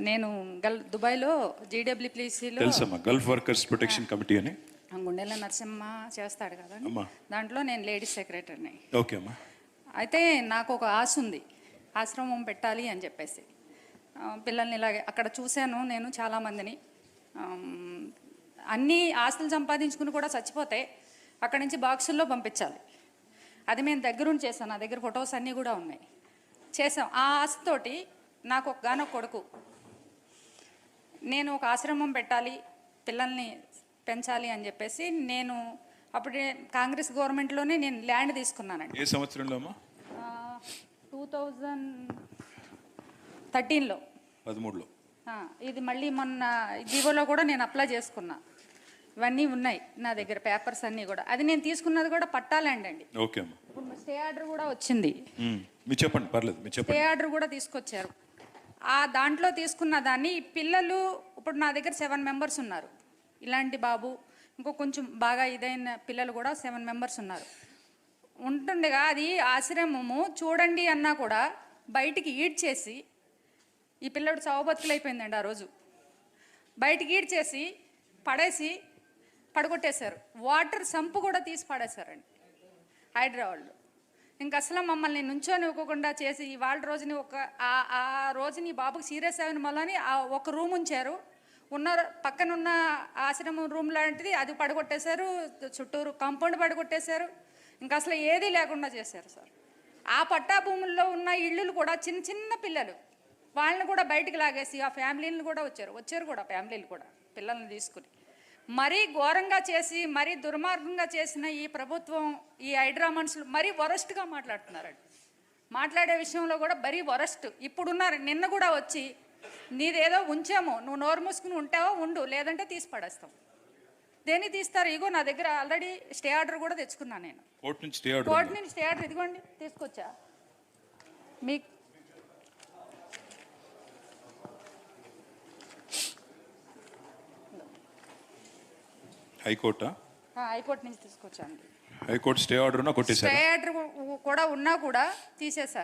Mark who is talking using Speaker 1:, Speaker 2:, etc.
Speaker 1: నేను గల్ దుబాయ్లో జీడబ్ల్యూపీసీలో
Speaker 2: తెలుసమ్మా గల్ఫ్ వర్కర్స్ ప్రొటెక్షన్ కమిటీ అని.
Speaker 1: గుండెల నరసింహ చేస్తాడు కదా
Speaker 2: అమ్మా.
Speaker 1: దాంట్లో నేను లేడీస్ సెక్రటరీని.
Speaker 2: ఓకే అమ్మా.
Speaker 1: అయితే నాకు ఒక ఆశ ఉంది ఆశ్రమం పెట్టాలి అని చెప్పేసి. ఆ, పిల్లల్ని ఇలాగే అక్కడ చూశాను నేను చాలామందిని ఆమ్, అన్ని ఆస్తులు సంపాదించుకుని కూడా చచ్చిపోతే అక్కడి నుంచి బాక్సుల్లో పంపించాలి. అది మేము దగ్గరుండి చేసాం నా దగ్గర ఫొటోస్ అన్నీ కూడా ఉన్నాయి. చేసాం ఆ ఆశతోటి నాకు ఒక గానొక కొడుకు. నేను ఒక ఆశ్రమం పెట్టాలి పిల్లల్ని పెంచాలి అని చెప్పేసి నేను అప్పుడే కాంగ్రెస్ గవర్నమెంట్లోనే నేను ల్యాండ్ తీసుకున్నానండి.
Speaker 2: ఏ సంవత్సరంలో
Speaker 1: టూ థౌజండ్ థర్టీన్లో.
Speaker 2: పదమూడులో.
Speaker 1: ఇది మళ్ళీ మొన్న జీవోలో కూడా నేను అప్లై చేసుకున్నా. ఇవన్నీ ఉన్నాయి నా దగ్గర పేపర్స్ అన్నీ కూడా. అది నేను తీసుకున్నది కూడా పట్టా ల్యాండ్ అండి.
Speaker 2: ఓకే
Speaker 1: స్టే ఆర్డర్ కూడా వచ్చింది.
Speaker 2: మీరు చెప్పండి పర్లేదు మీరు
Speaker 1: స్టే ఆర్డర్ కూడా తీసుకొచ్చారు. ఆ దాంట్లో తీసుకున్న దాన్ని పిల్లలు ఇప్పుడు నా దగ్గర సెవెన్ మెంబర్స్ ఉన్నారు. ఇలాంటి బాబు ఇంకో కొంచెం బాగా ఇదైన పిల్లలు కూడా సెవెన్ మెంబర్స్ ఉన్నారు. ఉంటుండగా అది ఆశ్రమము చూడండి అన్నా కూడా బయటికి ఈడ్చేసి ఈ పిల్లడు చావబతుకులైపోయిందండి ఆ రోజు. బయటికి ఈడ్చేసి పడేసి పడగొట్టేశారు. వాటర్ సంపు కూడా తీసి పడేశారండి హైదరాబాద్లో ఇంక అసలు మమ్మల్ని నుంచొని ఇవ్వకుండా చేసి ఇవాళ రోజుని ఒక ఆ రోజుని బాబుకి సీరియస్ అయిన మళ్ళీ ఆ ఒక రూమ్ ఉంచారు. ఉన్న పక్కన ఉన్న ఆశ్రమం రూమ్ లాంటిది అది పడగొట్టేశారు. చుట్టూరు కాంపౌండ్ పడగొట్టేశారు. ఇంకా అసలు ఏదీ లేకుండా చేశారు సార్. ఆ పట్టా భూముల్లో ఉన్న ఇళ్ళు కూడా చిన్న చిన్న పిల్లలు. వాళ్ళని కూడా బయటికి లాగేసి ఆ ఫ్యామిలీని కూడా వచ్చారు. వచ్చారు కూడా ఫ్యామిలీలు కూడా పిల్లల్ని తీసుకుని. మరీ ఘోరంగా చేసి మరీ దుర్మార్గంగా చేసిన ఈ ప్రభుత్వం ఈ హైడ్రా మనుషులు మరీ వరస్ట్గా మాట్లాడుతున్నారండి. మాట్లాడే విషయంలో కూడా మరీ వరస్ట్. ఇప్పుడున్నారు నిన్న కూడా వచ్చి నీదేదో ఉంచాము నువ్వు నోరు మూసుకుని ఉంటావో ఉండు లేదంటే తీసి పడేస్తాం. దేన్ని తీస్తారు? ఇగో నా దగ్గర ఆల్రెడీ స్టే ఆర్డర్ కూడా తెచ్చుకున్నాను నేను.
Speaker 2: కోర్టు నుంచి స్టే ఆర్డర్
Speaker 1: కోర్టు నుంచి స్టే ఆర్డర్ ఇదిగోండి తీసుకొచ్చా. మీకు
Speaker 2: హైకోర్టా?
Speaker 1: హైకోర్టు నుంచి తీసుకొచ్చాండి
Speaker 2: high court stay order
Speaker 1: stay order కూడా ఉన్నా కూడా తీసేశారు.